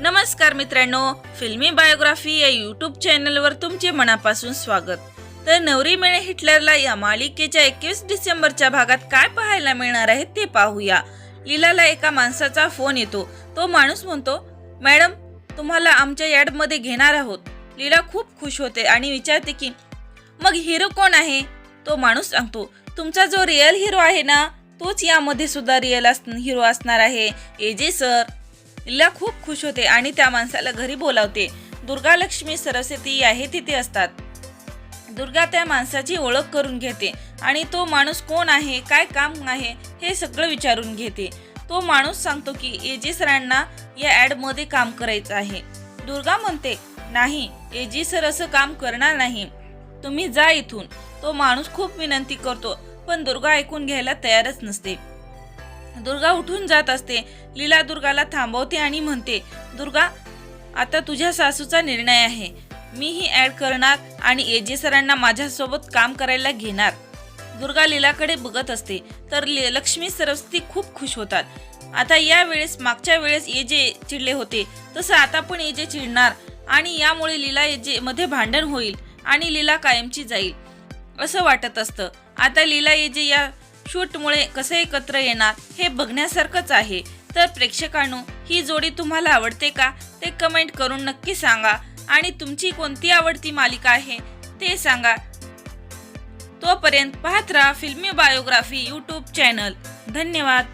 नमस्कार मित्रांनो फिल्मी बायोग्राफी या यूट्यूब चॅनलवर तुमचे मनापासून स्वागत. तर नवरी मिळे हिटलरला या मालिकेच्या एकवीस डिसेंबरच्या भागात काय पाहायला मिळणार आहे ते पाहूया. लीलाला एका माणसाचा फोन येतो. तो माणूस म्हणतो मॅडम तुम्हाला आमच्या यार्डमध्ये घेणार आहोत. लीला खूप खुश होते आणि विचारते की मग हिरो कोण आहे? तो माणूस सांगतो तुमचा जो रिअल हिरो आहे ना तोच यामध्ये सुद्धा रिअल असण हिरो असणार आहे. एजे सर लीला खूप खुश होते आणि त्या माणसाला घरी बोलावते. दुर्गा लक्ष्मी सरस्वती आहे तिथे असतात. दुर्गा त्या माणसाची ओळख करून घेते आणि तो माणूस कोण आहे काय काम आहे हे सगळं विचारून घेते. तो माणूस सांगतो की एजी सरांना या ॲडमध्ये काम करायचं आहे. दुर्गा म्हणते नाही एजी सर असं काम करणार नाही. तुम्ही जा इथून. तो माणूस खूप विनंती करतो पण दुर्गा ऐकून घ्यायला तयारच नसते. दुर्गा उठून जात असते. लीला दुर्गाला थांबवते आणि म्हणते दुर्गा आता तुझ्या सासूचा निर्णय आहे. मी ही ॲड करणार आणि एजे सरांना माझ्यासोबत काम करायला घेणार. दुर्गा लीलाकडे बघत असते. तर लक्ष्मी सरस्वती खूप खुश होतात. आता या वेळेस मागच्या वेळेस एजे चिडले होते. तसं आता पण एजे चिडणार आणि यामुळे लीला एजे मध्ये भांडण होईल आणि लीला कायमची जाईल असं वाटत असतं. आता लीला एजे या शूटमुळे कसं एकत्र येणार हे बघण्यासारखंच आहे. तर प्रेक्षकांनो ही जोडी तुम्हाला आवडते का? ते कमेंट करून नक्की सांगा. आणि तुमची कोणती आवडती मालिका आहे ते सांगा. तोपर्यंत पाहत राहा फिल्मी बायोग्राफी यूट्यूब चॅनल धन्यवाद.